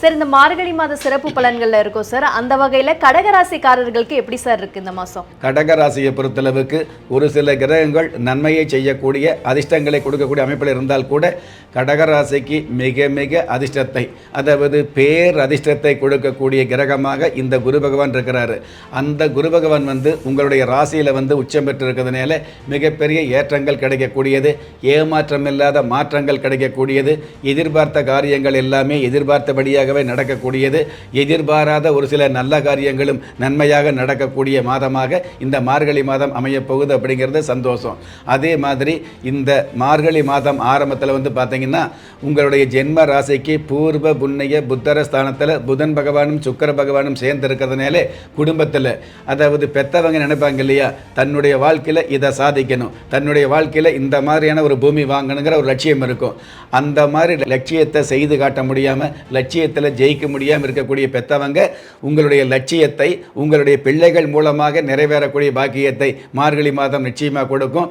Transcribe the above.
Sir இந்த மார்கழி மாத சிறப்பு பலன்கள்ல இருக்கும் சார். அந்த வகையில கடகராசிக்காரர்களுக்கு எப்படி சார் இருக்கு இந்த மாசம்? கடகராசியை பொறுத்தளவுக்கு ஒரு சில கிரகங்கள் நன்மையை செய்யக்கூடிய அதிர்ஷ்டங்களை கொடுக்கக்கூடிய அமைப்பில் இருந்தால் கூட கடகராசிக்கு மிக மிக அதிர்ஷ்டத்தை அதாவது பேர் அதிர்ஷ்டத்தை கொடுக்கக்கூடிய கிரகமாக இந்த குரு பகவான் இருக்கிறாரு. அந்த குரு பகவான் வந்து உங்களுடைய ராசியில் வந்து உச்சம் பெற்று இருக்கிறதுனால மிகப்பெரிய ஏற்றங்கள் கிடைக்கக்கூடியது ஏமாற்றம் இல்லாத மாற்றங்கள் கிடைக்கக்கூடியது எதிர்பார்த்த காரியங்கள் எல்லாமே எதிர்பார்த்தபடியாக எதிர்பார்த்தபடியாகவே நடக்கக்கூடியது. எதிர்பாராத ஒரு சில நல்ல காரியங்களும் நன்மையாக நடக்கக்கூடிய மாதமாக இந்த மார்கழி மாதம் அமையப்போகுது அப்படிங்கிறது சந்தோஷம். அதே மாதிரி இந்த மார்கழி மாதம் ஆரம்பத்தில் வந்து பார்த்தீங்கன்னா உங்களுடைய ஜென்ம ராசிக்கு பூர்வ புண்ணிய புத்தர ஸ்தானத்தில் புதன் பகவானும் சுக்கர பகவானும் சேர்ந்து இருக்கிறதுனாலே குடும்பத்தில் அதாவது பெத்தவங்க நினைப்பாங்க இல்லையா தன்னுடைய வாழ்க்கையில் இதை சாதிக்கணும் தன்னுடைய வாழ்க்கையில் இந்த மாதிரியான ஒரு பூமி வாங்கணுங்கிற ஒரு லட்சியம் இருக்கும். அந்த மாதிரி லட்சியத்தை செய்து காட்ட முடியாமல் லட்சியத்தை விஷயத்தில் ஜெயிக்க முடியாமல் இருக்கக்கூடிய பெத்தவங்க உங்களுடைய லட்சியத்தை உங்களுடைய பிள்ளைகள் மூலமாக நிறைவேறக்கூடிய பாக்கியத்தை மார்கழி மாதம் நிச்சயமாக கொடுக்கும்.